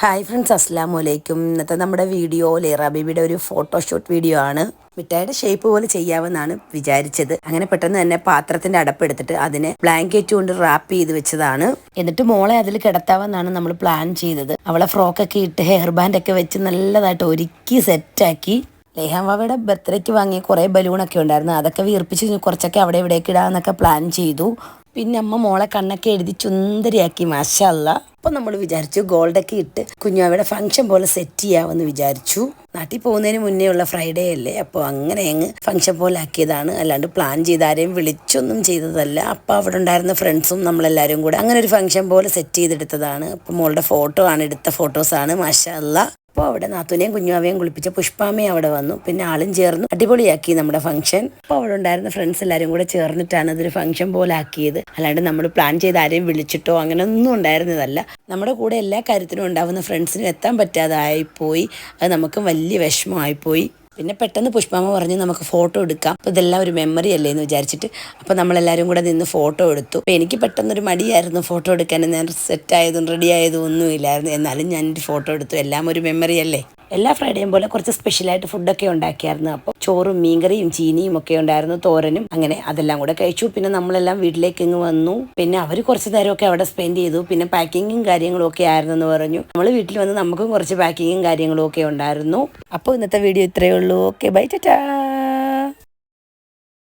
Hi friends അസ്സാം വലൈക്കും ഇന്നത്തെ നമ്മുടെ വീഡിയോ ലേറ ബേബിയുടെ ഒരു ഫോട്ടോഷൂട്ട് വീഡിയോ ആണ്. മിഠായിയുടെ ഷേപ്പ് പോലെ ചെയ്യാമെന്നാണ് വിചാരിച്ചത്. അങ്ങനെ പെട്ടെന്ന് തന്നെ പാത്രത്തിന്റെ അടപ്പെടുത്തിട്ട് അതിനെ ബ്ലാങ്കറ്റ് കൊണ്ട് റാപ്പ് ചെയ്ത് വെച്ചതാണ്. എന്നിട്ട് മോളെ അതിൽ കിടത്താമെന്നാണ് നമ്മൾ പ്ലാൻ ചെയ്തത്. അവളെ ഫ്രോക്കൊക്കെ ഇട്ട് ഹെയർ ബാൻഡ് ഒക്കെ വെച്ച് നല്ലതായിട്ട് ഒരുക്കി സെറ്റാക്കി ലേഹാവാവയുടെ ബർത്ത്ഡേക്ക് വാങ്ങിയ കുറേ ബലൂണൊക്കെ ഉണ്ടായിരുന്നു. അതൊക്കെ വീർപ്പിച്ച് കുറച്ചൊക്കെ അവിടെ ഇവിടേക്ക് ഇടാമെന്നൊക്കെ പ്ലാൻ ചെയ്തു. പിന്നെ അമ്മ മോളെ കണ്ണൊക്കെ എഴുതി ചുന്ദരിയാക്കി മാഷല്ല അപ്പോൾ നമ്മൾ വിചാരിച്ചു ഗോൾഡൊക്കെ ഇട്ട് കുഞ്ഞാവയുടെ ഫംഗ്ഷൻ പോലെ സെറ്റ് ചെയ്യാമെന്ന് വിചാരിച്ചു. നാട്ടിൽ പോകുന്നതിന് മുന്നേ ഉള്ള ഫ്രൈഡേ അല്ലേ? അപ്പോൾ അങ്ങനെ അങ്ങ് ഫംഗ്ഷൻ പോലെ ആക്കിയതാണ്. അല്ലാണ്ട് പ്ലാൻ ചെയ്ത് ആരെയും വിളിച്ചൊന്നും ചെയ്തതല്ല. അപ്പോൾ അവിടെ ഉണ്ടായിരുന്ന ഫ്രണ്ട്സും നമ്മളെല്ലാവരും കൂടെ അങ്ങനെ ഒരു ഫംഗ്ഷൻ പോലെ സെറ്റ് ചെയ്തെടുത്തതാണ്. അപ്പോൾ മോളുടെ ഫോട്ടോ ആണ് എടുത്ത ഫോട്ടോസാണ് മാഷല്ല അപ്പോൾ അവിടെ നാത്തുനെയും കുഞ്ഞുമാവയും കുളിപ്പിച്ച പുഷ്പാമയും അവിടെ വന്നു. പിന്നെ ആളും ചേർന്നു അടിപൊളിയാക്കി നമ്മുടെ ഫംഗ്ഷൻ അപ്പോൾ അവിടെ ഉണ്ടായിരുന്ന ഫ്രണ്ട്സ് എല്ലാവരും കൂടെ ചേർന്നിട്ടാണ് അതൊരു ഫംഗ്ഷൻ പോലെ ആക്കിയത് അല്ലാണ്ട് നമ്മൾ പ്ലാൻ ചെയ്ത് ആരെയും വിളിച്ചിട്ടോ അങ്ങനെ ഒന്നും ഉണ്ടായിരുന്നതല്ല. നമ്മുടെ കൂടെ എല്ലാ കാര്യത്തിനും ഉണ്ടാവുന്ന ഫ്രണ്ട്സിനും എത്താൻ പറ്റാതായിപ്പോയി. അത് നമുക്ക് വലിയ വിഷമമായിപ്പോയി. പിന്നെ പെട്ടെന്ന് പുഷ്പാമ്മ പറഞ്ഞു നമുക്ക് ഫോട്ടോ എടുക്കാം. അപ്പോൾ ഇതെല്ലാം ഒരു മെമ്മറി അല്ലേ എന്ന് വിചാരിച്ചിട്ട് അപ്പോൾ നമ്മളെല്ലാവരും കൂടെ നിന്ന് ഫോട്ടോ എടുത്തു. അപ്പോൾ എനിക്ക് പെട്ടെന്നൊരു മടിയായിരുന്നു ഫോട്ടോ എടുക്കാൻ. ഞാൻ സെറ്റ് ആയതും റെഡി ആയതും ഒന്നുമില്ലായിരുന്നു. എന്നാലും ഞാൻ ഫോട്ടോ എടുത്തു. എല്ലാം ഒരു മെമ്മറി അല്ലേ? എല്ലാ ഫ്രൈഡേയും പോലെ കുറച്ച് സ്പെഷ്യലായിട്ട് ഫുഡൊക്കെ ഉണ്ടാക്കിയായിരുന്നു. അപ്പോൾ ചോറും മീൻകറിയും ചീനിയും ഒക്കെ ഉണ്ടായിരുന്നു തോരനും അങ്ങനെ അതെല്ലാം കൂടെ കഴിച്ചു. പിന്നെ നമ്മളെല്ലാം വീട്ടിലേക്ക് ഇങ്ങ് വന്നു. പിന്നെ അവർ കുറച്ച് നേരമൊക്കെ അവിടെ സ്പെൻഡ് ചെയ്തു. പിന്നെ പാക്കിങ്ങും കാര്യങ്ങളും ഒക്കെ ആയിരുന്നു എന്ന് പറഞ്ഞു. നമ്മൾ വീട്ടിൽ വന്ന് നമുക്കും കുറച്ച് പാക്കിങ്ങും കാര്യങ്ങളും ഒക്കെ ഉണ്ടായിരുന്നു. അപ്പോൾ ഇന്നത്തെ വീഡിയോ ഇത്രയേ ഉള്ളൂ. Okay bye Tata